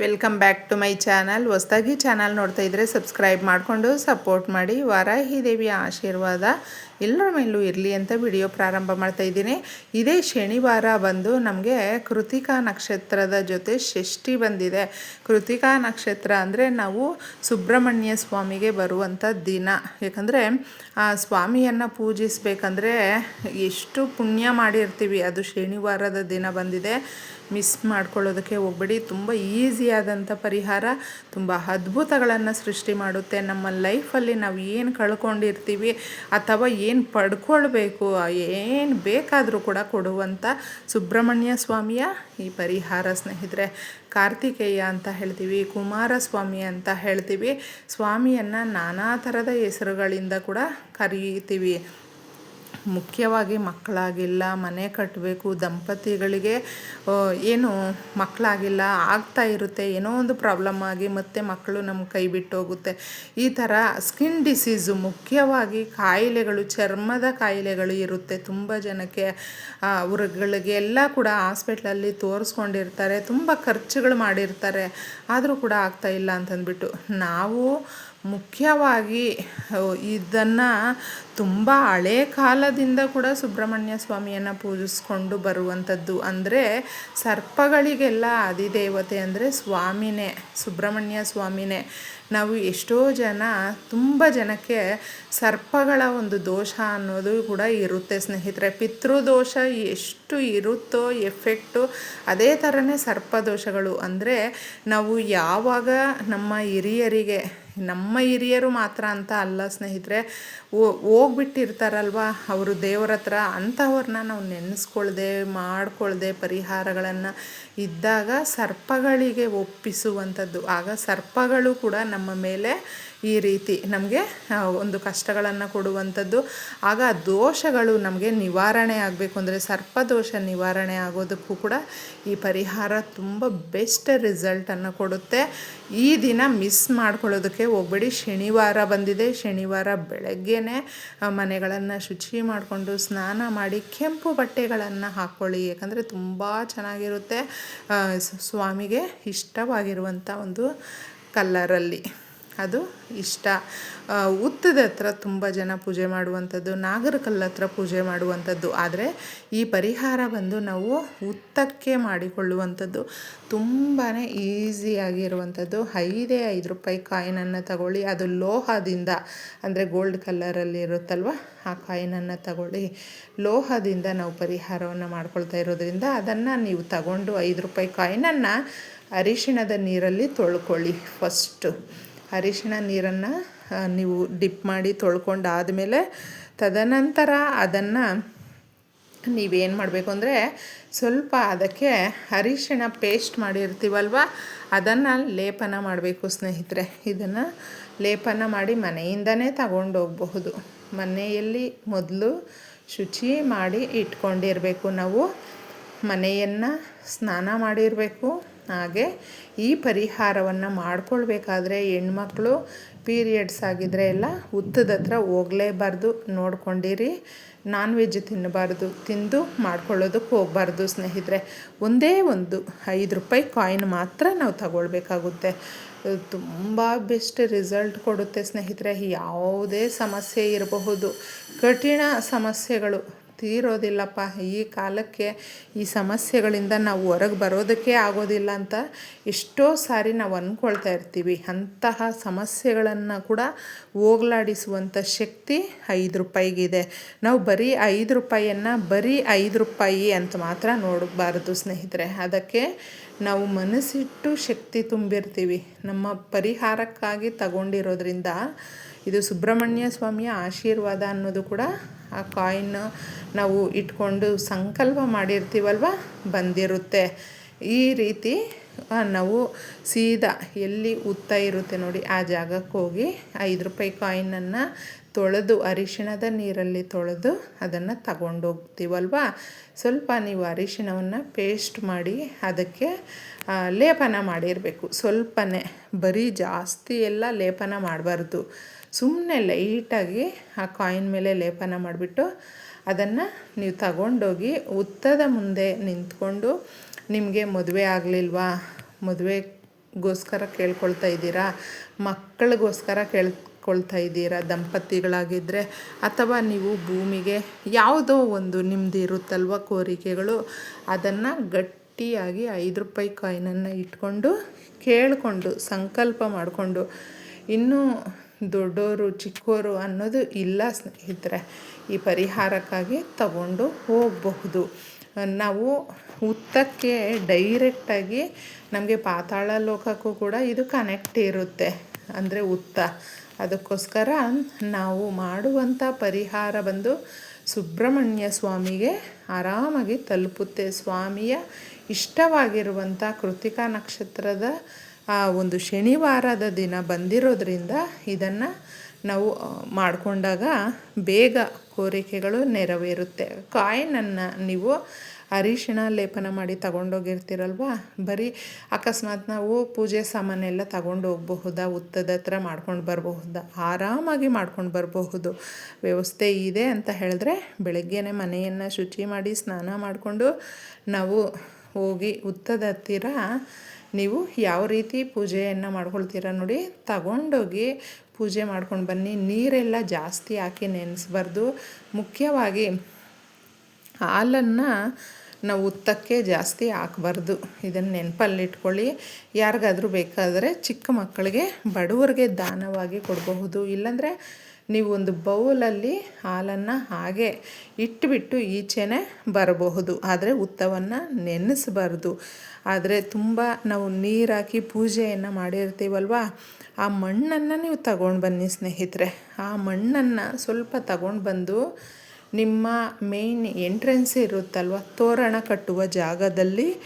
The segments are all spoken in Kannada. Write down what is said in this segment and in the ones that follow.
Welcome back to my channel ಹೊಸ್ದಾಗಿ ಚಾನಲ್ ನೋಡ್ತಾ ಇದ್ದರೆ ಸಬ್ಸ್ಕ್ರೈಬ್ ಮಾಡಿಕೊಂಡು ಸಪೋರ್ಟ್ ಮಾಡಿ. ವಾರಾಹಿ ದೇವಿಯ ಆಶೀರ್ವಾದ ಎಲ್ಲರ ಮೇಲೂ ಇರಲಿ ಅಂತ ವಿಡಿಯೋ ಪ್ರಾರಂಭ ಮಾಡ್ತಾ ಇದ್ದೀನಿ. ಇದೇ ಶನಿವಾರ ಬಂದು ನಮಗೆ ಕೃತಿಕಾ ನಕ್ಷತ್ರದ ಜೊತೆ ಷಷ್ಠಿ ಬಂದಿದೆ. ಕೃತಿಕಾ ನಕ್ಷತ್ರ ಅಂದರೆ ನಾವು ಸುಬ್ರಹ್ಮಣ್ಯ ಸ್ವಾಮಿಗೆ ಬರುವಂಥ ದಿನ. ಯಾಕಂದರೆ, ಆ ಸ್ವಾಮಿಯನ್ನು ಪೂಜಿಸಬೇಕಂದ್ರೆ ಎಷ್ಟು ಪುಣ್ಯ ಮಾಡಿರ್ತೀವಿ. ಅದು ಶನಿವಾರದ ದಿನ ಬಂದಿದೆ. ಮಿಸ್ ಮಾಡ್ಕೊಳ್ಳೋದಕ್ಕೆ ಹೋಗ್ಬೇಡಿ. ತುಂಬ ಈಸಿಯಾದಂಥ ಪರಿಹಾರ, ತುಂಬ ಅದ್ಭುತಗಳನ್ನು ಸೃಷ್ಟಿ ಮಾಡುತ್ತೆ. ನಮ್ಮ ಲೈಫಲ್ಲಿ ನಾವು ಏನು ಕಳ್ಕೊಂಡಿರ್ತೀವಿ ಅಥವಾ ಏನು ಪಡ್ಕೊಳ್ಬೇಕು, ಏನು ಬೇಕಾದರೂ ಕೂಡ ಕೊಡುವಂಥ ಸುಬ್ರಹ್ಮಣ್ಯ ಸ್ವಾಮಿಯ ಈ ಪರಿಹಾರ ಸ್ನೇಹಿತರೆ. ಕಾರ್ತಿಕೇಯ ಅಂತ ಹೇಳ್ತೀವಿ, ಕುಮಾರಸ್ವಾಮಿ ಅಂತ ಹೇಳ್ತೀವಿ. ಸ್ವಾಮಿಯನ್ನು ನಾನಾ ಥರದ ಹೆಸರುಗಳಿಂದ ಕೂಡ ಕರೀತೀವಿ. ಮುಖ್ಯವಾಗಿ ಮಕ್ಕಳಾಗಿಲ್ಲ, ಮನೆ ಕಟ್ಟಬೇಕು ದಂಪತಿಗಳಿಗೆ ಏನು ಮಕ್ಕಳಾಗಿಲ್ಲ, ಆಗ್ತಾ ಇರುತ್ತೆ, ಏನೋ ಒಂದು ಪ್ರಾಬ್ಲಮ್ ಆಗಿ ಮತ್ತೆ ಮಕ್ಕಳು ನಮ್ಮ ಕೈ ಬಿಟ್ಟು ಹೋಗುತ್ತೆ ಈ ಥರ ಸ್ಕಿನ್ ಡಿಸೀಸು ಮುಖ್ಯವಾಗಿ ಕಾಯಿಲೆಗಳು, ಚರ್ಮದ ಕಾಯಿಲೆಗಳು ಇರುತ್ತೆ ತುಂಬ ಜನಕ್ಕೆ. ಅವ್ರಗಳಿಗೆ ಎಲ್ಲ ಕೂಡ ಹಾಸ್ಪಿಟ್ಲಲ್ಲಿ ತೋರಿಸ್ಕೊಂಡಿರ್ತಾರೆ, ತುಂಬ ಖರ್ಚುಗಳು ಮಾಡಿರ್ತಾರೆ, ಆದರೂ ಕೂಡ ಆಗ್ತಾ ಇಲ್ಲ ಅಂತಂದ್ಬಿಟ್ಟು. ನಾವು ಮುಖ್ಯವಾಗಿ ಇದನ್ನು ತುಂಬ ಹಳೇ ಕಾಲದಿಂದ ಕೂಡ ಸುಬ್ರಹ್ಮಣ್ಯ ಸ್ವಾಮಿಯನ್ನು ಪೂಜಿಸ್ಕೊಂಡು ಬರುವಂಥದ್ದು ಅಂದರೆ ಸರ್ಪಗಳಿಗೆಲ್ಲ ಅಧಿದೇವತೆ ಅಂದರೆ ಸ್ವಾಮಿನೇ, ಸುಬ್ರಹ್ಮಣ್ಯ ಸ್ವಾಮಿನೇ. ನಾವು ಎಷ್ಟೋ ಜನ ತುಂಬ ಜನಕ್ಕೆ ಸರ್ಪಗಳ ಒಂದು ದೋಷ ಅನ್ನೋದು ಕೂಡ ಇರುತ್ತೆ ಸ್ನೇಹಿತರೆ. ಪಿತೃದೋಷ ಎಷ್ಟು ಇರುತ್ತೋ ಎಫೆಕ್ಟು ಅದೇ ಥರನೇ ಸರ್ಪದೋಷಗಳು. ಅಂದರೆ ನಾವು ಯಾವಾಗ ನಮ್ಮ ಹಿರಿಯರಿಗೆ, ನಮ್ಮ ಹಿರಿಯರು ಮಾತ್ರ ಅಂತ ಅಲ್ಲ ಸ್ನೇಹಿತರೆ ಹೋಗ್ಬಿಟ್ಟಿರ್ತಾರಲ್ವ ಅವರು ದೇವರ ಹತ್ರ, ಅಂಥವ್ರನ್ನ ನಾವು ನೆನೆಸ್ಕೊಳ್ದೆ, ಮಾಡ್ಕೊಳ್ದೆ ಪರಿಹಾರಗಳನ್ನು ಇದ್ದಾಗ ಸರ್ಪಗಳಿಗೆ ಒಪ್ಪಿಸುವಂಥದ್ದು. ಆಗ ಸರ್ಪಗಳು ಕೂಡ ನಮ್ಮ ಮೇಲೆ ಈ ರೀತಿ ನಮಗೆ ಒಂದು ಕಷ್ಟಗಳನ್ನು ಕೊಡುವಂಥದ್ದು. ಆಗ ದೋಷಗಳು ನಮಗೆ ನಿವಾರಣೆ ಆಗಬೇಕು ಅಂದರೆ ಸರ್ಪದೋಷ ನಿವಾರಣೆ ಆಗೋದಕ್ಕೂ ಕೂಡ ಈ ಪರಿಹಾರ ತುಂಬ ಬೆಸ್ಟ್ ರಿಸಲ್ಟನ್ನು ಕೊಡುತ್ತೆ. ಈ ದಿನ ಮಿಸ್ ಮಾಡ್ಕೊಳ್ಳೋದಕ್ಕೆ ಹೋಗಬೇಡಿ. ಶನಿವಾರ ಬಂದಿದೆ. ಶನಿವಾರ ಬೆಳಗ್ಗೆನೆ ಮನೆಗಳನ್ನು ಶುಚಿ ಮಾಡಿಕೊಂಡು ಸ್ನಾನ ಮಾಡಿ ಕೆಂಪು ಬಟ್ಟೆಗಳನ್ನು ಹಾಕ್ಕೊಳ್ಳಿ ಯಾಕಂದರೆ ತುಂಬ ಚೆನ್ನಾಗಿರುತ್ತೆ. ಸ್ವಾಮಿಗೆ ಇಷ್ಟವಾಗಿರುವಂಥ ಒಂದು ಕಲ್ಲರಲ್ಲಿ. ಅದು ಇಷ್ಟ. ಉತ್ತದ ಹತ್ರ ತುಂಬ ಜನ ಪೂಜೆ ಮಾಡುವಂಥದ್ದು, ನಾಗರಕಲ್ಲ ಹತ್ರ ಪೂಜೆ ಮಾಡುವಂಥದ್ದು. ಆದರೆ ಈ ಪರಿಹಾರ ಬಂದು ನಾವು ಉತ್ತಕ್ಕೆ ಮಾಡಿಕೊಳ್ಳುವಂಥದ್ದು ತುಂಬಾ ಈಸಿಯಾಗಿರುವಂಥದ್ದು. ಐದೇ ಐದು ರೂಪಾಯಿ ಕಾಯಿನನ್ನು ತಗೊಳ್ಳಿ. ಅದು ಲೋಹದಿಂದ, ಅಂದರೆ ಗೋಲ್ಡ್ ಕಲ್ಲರಲ್ಲಿ ಇರುತ್ತಲ್ವ, ಆ ಕಾಯಿನನ್ನು ತಗೊಳ್ಳಿ. ಲೋಹದಿಂದ ನಾವು ಪರಿಹಾರವನ್ನು ಮಾಡ್ಕೊಳ್ತಾ ಇರೋದ್ರಿಂದ ಅದನ್ನು ನೀವು ತಗೊಂಡು ಐದು ರೂಪಾಯಿ ಕಾಯಿನನ್ನು ಅರಿಶಿಣದ ನೀರಲ್ಲಿ ತೊಳ್ಕೊಳ್ಳಿ ಫಸ್ಟು. ಅರಿಶಿಣ ನೀರನ್ನು ನೀವು ಡಿಪ್ ಮಾಡಿ ತೊಳ್ಕೊಂಡು ಆದಮೇಲೆ ತದನಂತರ ಅದನ್ನು ನೀವೇನು ಮಾಡಬೇಕು ಅಂದರೆ ಸ್ವಲ್ಪ ಅದಕ್ಕೆ ಅರಿಶಿಣ ಪೇಸ್ಟ್ ಮಾಡಿರ್ತೀವಲ್ವ, ಅದನ್ನು ಲೇಪನ ಮಾಡಬೇಕು ಸ್ನೇಹಿತರೆ. ಇದನ್ನು ಲೇಪನ ಮಾಡಿ ಮನೆಯಿಂದನೇ ತಗೊಂಡೋಗಬಹುದು. ಮನೆಯಲ್ಲಿ ಮೊದಲು ಶುಚಿ ಮಾಡಿ ಇಟ್ಕೊಂಡಿರಬೇಕು ನಾವು. ಮನೆಯನ್ನು ಸ್ನಾನ ಮಾಡಿರಬೇಕು. ಹಾಗೆ ಈ ಪರಿಹಾರವನ್ನು ಮಾಡ್ಕೊಳ್ಬೇಕಾದ್ರೆ ಹೆಣ್ಮಕ್ಳು ಪೀರಿಯಡ್ಸ್ ಆಗಿದ್ರೆ ಎಲ್ಲ ಉತ್ತದ ಹತ್ರ ಹೋಗಲೇಬಾರ್ದು. ನೋಡ್ಕೊಂಡಿರಿ, ನಾನ್ ವೆಜ್ ತಿನ್ನಬಾರ್ದು, ತಿಂದು ಮಾಡ್ಕೊಳ್ಳೋದಕ್ಕೆ ಹೋಗಬಾರ್ದು ಸ್ನೇಹಿತರೆ. ಒಂದೇ ಒಂದು ಐದು ರೂಪಾಯಿ ಕಾಯಿನ್ ಮಾತ್ರ ನಾವು ತಗೊಳ್ಬೇಕಾಗುತ್ತೆ. ತುಂಬ ಬೆಸ್ಟ್ ರಿಸಲ್ಟ್ ಕೊಡುತ್ತೆ ಸ್ನೇಹಿತರೆ. ಯಾವುದೇ ಸಮಸ್ಯೆ ಇರಬಹುದು. ಕಠಿಣ ಸಮಸ್ಯೆಗಳು ತೀರೋದಿಲ್ಲಪ್ಪ. ಈ ಕಾಲಕ್ಕೆ ಈ ಸಮಸ್ಯೆಗಳಿಂದ ನಾವು ಹೊರಗೆ ಬರೋದಕ್ಕೆ ಆಗೋದಿಲ್ಲ ಅಂತ ಎಷ್ಟೋ ಸಾರಿ ನಾವು ಅಂದ್ಕೊಳ್ತಾ ಇರ್ತೀವಿ. ಅಂತಹ ಸಮಸ್ಯೆಗಳನ್ನು ಕೂಡ ಹೋಗ್ಲಾಡಿಸುವಂಥ ಶಕ್ತಿ ಐದು ರೂಪಾಯಿಗಿದೆ. ನಾವು ಬರೀ ಐದು ರೂಪಾಯಿಯನ್ನು ಬರೀ ಐದು ರೂಪಾಯಿ ಅಂತ ಮಾತ್ರ ನೋಡಬಾರ್ದು ಸ್ನೇಹಿತರೆ. ಅದಕ್ಕೆ ನಾವು ಮನಸ್ಸಿಟ್ಟು ಶಕ್ತಿ ತುಂಬಿರ್ತೀವಿ. ನಮ್ಮ ಪರಿಹಾರಕ್ಕಾಗಿ ತಗೊಂಡಿರೋದ್ರಿಂದ ಇದು ಸುಬ್ರಹ್ಮಣ್ಯ ಸ್ವಾಮಿಯ ಆಶೀರ್ವಾದ ಅನ್ನೋದು ಕೂಡ ಆ ಕಾಯಿನ್ ನಾವು ಇಟ್ಕೊಂಡು ಸಂಕಲ್ಪ ಮಾಡಿರ್ತೀವಲ್ವ? ಬಂದಿರುತ್ತೆ. ಈ ರೀತಿ ನಾವು ಸೀದಾ ಎಲ್ಲಿ ಉತ್ತ ಇರುತ್ತೆ ನೋಡಿ, ಆ ಜಾಗಕ್ಕೆ ಹೋಗಿ ಐದು ರೂಪಾಯಿ ಕಾಯಿನನ್ನು ತೊಳೆದು ಅರಿಶಿಣದ ನೀರಲ್ಲಿ ತೊಳೆದು ಅದನ್ನು ತಗೊಂಡೋಗ್ತೀವಲ್ವ? ಸ್ವಲ್ಪ ನೀವು ಅರಿಶಿಣವನ್ನು ಪೇಸ್ಟ್ ಮಾಡಿ ಅದಕ್ಕೆ ಲೇಪನ ಮಾಡಿರಬೇಕು. ಸ್ವಲ್ಪನೇ, ಬರೀ ಜಾಸ್ತಿ ಎಲ್ಲ ಲೇಪನ ಮಾಡಬಾರ್ದು. ಸುಮ್ಮನೆ ಲೈಟಾಗಿ ಆ ಕಾಯಿನ್ ಮೇಲೆ ಲೇಪನ ಮಾಡಿಬಿಟ್ಟು ಅದನ್ನು ನೀವು ತಗೊಂಡೋಗಿ ಉತ್ತದ ಮುಂದೆ ನಿಂತ್ಕೊಂಡು ನಿಮಗೆ ಮದುವೆ ಆಗಲಿಲ್ವಾ? ಮದುವೆಗೋಸ್ಕರ ಕೇಳ್ಕೊಳ್ತಾ ಇದ್ದೀರಾ? ಮಕ್ಕಳಿಗೋಸ್ಕರ ಕೇಳ್ಕೊಳ್ತಾ ಇದ್ದೀರಾ ದಂಪತಿಗಳಾಗಿದ್ದರೆ ಅಥವಾ ನೀವು ಭೂಮಿಗೆ ಯಾವುದೋ ಒಂದು ನಿಮ್ಮದು ಇರುತ್ತಲ್ವ ಕೋರಿಕೆಗಳು? ಅದನ್ನು ಗಟ್ಟಿಯಾಗಿ ಐದು ರೂಪಾಯಿ ಕಾಯಿನನ್ನು ಇಟ್ಕೊಂಡು ಕೇಳಿಕೊಂಡು, ಸಂಕಲ್ಪ ಮಾಡಿಕೊಂಡು, ಇನ್ನೂ ದೊಡ್ಡೋರು, ಚಿಕ್ಕೋರು ಅನ್ನೋದು ಇಲ್ಲ ಸ್ನೇಹಿತರೆ. ಈ ಪರಿಹಾರಕ್ಕಾಗಿ ತಗೊಂಡು ಹೋಗಬಹುದು. ನಾವು ಹುತ್ತಕ್ಕೆ ಡೈರೆಕ್ಟಾಗಿ ನಮಗೆ ಪಾತಾಳ ಲೋಕಕ್ಕೂ ಕೂಡ ಇದು ಕನೆಕ್ಟ್ ಇರುತ್ತೆ. ಅಂದರೆ ಉತ್ತ. ಅದಕ್ಕೋಸ್ಕರ ನಾವು ಮಾಡುವಂಥ ಪರಿಹಾರ ಬಂದು ಸುಬ್ರಹ್ಮಣ್ಯ ಸ್ವಾಮಿಗೆ ಆರಾಮಾಗಿ ತಲುಪುತ್ತೆ. ಸ್ವಾಮಿಯ ಇಷ್ಟವಾಗಿರುವಂಥ ಕೃತಿಕಾ ನಕ್ಷತ್ರದ, ಆ, ಒಂದು ಶನಿವಾರದ ದಿನ ಬಂದಿರೋದ್ರಿಂದ ಇದನ್ನು ನಾವು ಮಾಡಿಕೊಂಡಾಗ ಬೇಗ ಕೋರಿಕೆಗಳು ನೆರವೇರುತ್ತೆ. ಕಾಯಿನನ್ನು ನೀವು ಅರಿಶಿಣ ಲೇಪನ ಮಾಡಿ ತಗೊಂಡೋಗಿರ್ತೀರಲ್ವ? ಬರೀ ಅಕಸ್ಮಾತ್ ನಾವು ಪೂಜೆ ಸಾಮಾನೆಲ್ಲ ತಗೊಂಡು ಹೋಗಬಹುದಾ ಉತ್ತದ ಹತ್ರ ಮಾಡ್ಕೊಂಡು ಬರಬಹುದಾ? ಆರಾಮಾಗಿ ಮಾಡ್ಕೊಂಡು ಬರಬಹುದು. ವ್ಯವಸ್ಥೆ ಇದೆ ಅಂತ ಹೇಳಿದ್ರೆ ಬೆಳಗ್ಗೆನೆ ಮನೆಯನ್ನು ಶುಚಿ ಮಾಡಿ ಸ್ನಾನ ಮಾಡಿಕೊಂಡು ನಾವು ಹೋಗಿ ಉತ್ತದ ಹತ್ತಿರ ನೀವು ಯಾವ ರೀತಿ ಪೂಜೆಯನ್ನು ಮಾಡ್ಕೊಳ್ತೀರ ನೋಡಿ ತಗೊಂಡೋಗಿ ಪೂಜೆ ಮಾಡ್ಕೊಂಡು ಬನ್ನಿ. ನೀರೆಲ್ಲ ಜಾಸ್ತಿ ಹಾಕಿ ನೆನೆಸ್ಬಾರ್ದು. ಮುಖ್ಯವಾಗಿ ಹಾಲನ್ನು ನಾವು ಉತ್ತಕ್ಕೆ ಜಾಸ್ತಿ ಹಾಕಬಾರ್ದು. ಇದನ್ನು ನೆನಪಲ್ಲಿಟ್ಕೊಳ್ಳಿ. ಯಾರಿಗಾದರೂ ಬೇಕಾದರೆ ಚಿಕ್ಕ ಮಕ್ಕಳಿಗೆ ಬಡವರಿಗೆ ದಾನವಾಗಿ ಕೊಡಬಹುದು. ಇಲ್ಲಾಂದರೆ ನೀವು ಒಂದು ಬೌಲಲ್ಲಿ ಹಾಲನ್ನು ಹಾಗೆ ಇಟ್ಟುಬಿಟ್ಟು ಈಚೆನೇ ಬರಬಹುದು. ಆದರೆ ಉತ್ತವನ್ನು ನೆನೆಸಬಾರ್ದು. ಆದರೆ ತುಂಬ ನಾವು ನೀರಾಕಿ ಪೂಜೆಯನ್ನು ಮಾಡಿರ್ತೀವಲ್ವ? ಆ ಮಣ್ಣನ್ನು ನೀವು ತಗೊಂಡು ಬನ್ನಿ ಸ್ನೇಹಿತರೆ. ಆ ಮಣ್ಣನ್ನು ಸ್ವಲ್ಪ ತಗೊಂಡು ಬಂದು ನಿಮ್ಮ ಮೇಯ್ನ್ ಎಂಟ್ರೆನ್ಸ್ ಇರುತ್ತಲ್ವ? ತೋರಣ ಕಟ್ಟುವ ಜಾಗದಲ್ಲಿ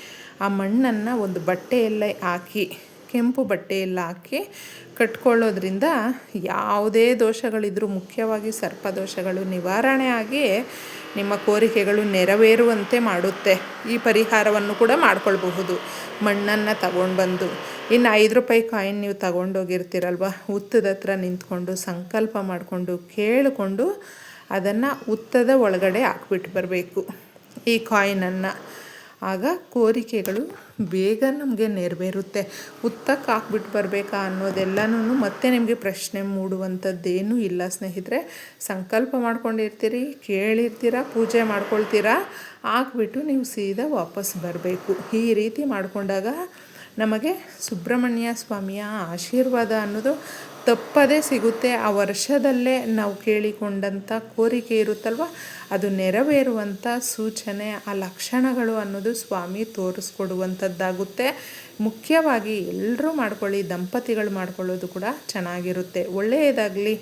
ಆ ಮಣ್ಣನ್ನು ಒಂದು ಬಟ್ಟೆಯಲ್ಲೇ ಹಾಕಿ, ಕೆಂಪು ಬಟ್ಟೆಯಲ್ಲಿ ಹಾಕಿ ಕಟ್ಕೊಳ್ಳೋದ್ರಿಂದ ಯಾವುದೇ ದೋಷಗಳಿದ್ರೂ, ಮುಖ್ಯವಾಗಿ ಸರ್ಪದೋಷಗಳು ನಿವಾರಣೆ ಆಗಿ ನಿಮ್ಮ ಕೋರಿಕೆಗಳು ನೆರವೇರುವಂತೆ ಮಾಡುತ್ತೆ. ಈ ಪರಿಹಾರವನ್ನು ಕೂಡ ಮಾಡ್ಕೊಳ್ಬಹುದು. ಮಣ್ಣನ್ನು ತಗೊಂಡು ಬಂದು ಇನ್ನು ಐದು ರೂಪಾಯಿ ಕಾಯಿನ್ ನೀವು ತಗೊಂಡೋಗಿರ್ತೀರಲ್ವ? ಹುತ್ತದ ಹತ್ರ ನಿಂತ್ಕೊಂಡು, ಸಂಕಲ್ಪ ಮಾಡಿಕೊಂಡು, ಕೇಳಿಕೊಂಡು ಅದನ್ನು ಉತ್ತದ ಒಳಗಡೆ ಹಾಕ್ಬಿಟ್ಟು ಬರಬೇಕು. ಈ ಕಾಯಿನನ್ನು. ಆಗ ಕೋರಿಕೆಗಳು ಬೇಗ ನಮಗೆ ನೆರವೇರುತ್ತೆ. ಉತ್ತಕ್ಕೆ ಹಾಕ್ಬಿಟ್ಟು ಬರಬೇಕಾ ಅನ್ನೋದೆಲ್ಲನೂ ಮತ್ತೆ ನಿಮಗೆ ಪ್ರಶ್ನೆ ಮೂಡುವಂಥದ್ದೇನೂ ಇಲ್ಲ ಸ್ನೇಹಿತರೆ. ಸಂಕಲ್ಪ ಮಾಡ್ಕೊಂಡಿರ್ತೀರಿ, ಕೇಳಿರ್ತೀರ, ಪೂಜೆ ಮಾಡ್ಕೊಳ್ತೀರಾ, ಹಾಕ್ಬಿಟ್ಟು ನೀವು ಸೀದಾ ವಾಪಸ್ ಬರಬೇಕು. ಈ ರೀತಿ ಮಾಡಿಕೊಂಡಾಗ ನಮಗೆ ಸುಬ್ರಹ್ಮಣ್ಯ ಸ್ವಾಮಿಯ ಆಶೀರ್ವಾದ ಅನ್ನೋದು ತಪ್ಪದೇ ಸಿಗುತ್ತೆ. ಆ ವರ್ಷದಲ್ಲೇ ನಾವು ಕೇಳಿಕೊಂಡಂಥ ಕೋರಿಕೆ ಇರುತ್ತಲ್ವ? ಅದು ನೆರವೇರುವಂಥ ಸೂಚನೆ, ಆ ಲಕ್ಷಣಗಳು ಅನ್ನೋದು ಸ್ವಾಮಿ ತೋರಿಸ್ಕೊಡುವಂಥದ್ದಾಗುತ್ತೆ. ಮುಖ್ಯವಾಗಿ ಎಲ್ಲರೂ ಮಾಡ್ಕೊಳ್ಳಿ, ದಂಪತಿಗಳು ಮಾಡ್ಕೊಳ್ಳೋದು ಕೂಡ ಚೆನ್ನಾಗಿರುತ್ತೆ. ಒಳ್ಳೆಯದಾಗಲಿ.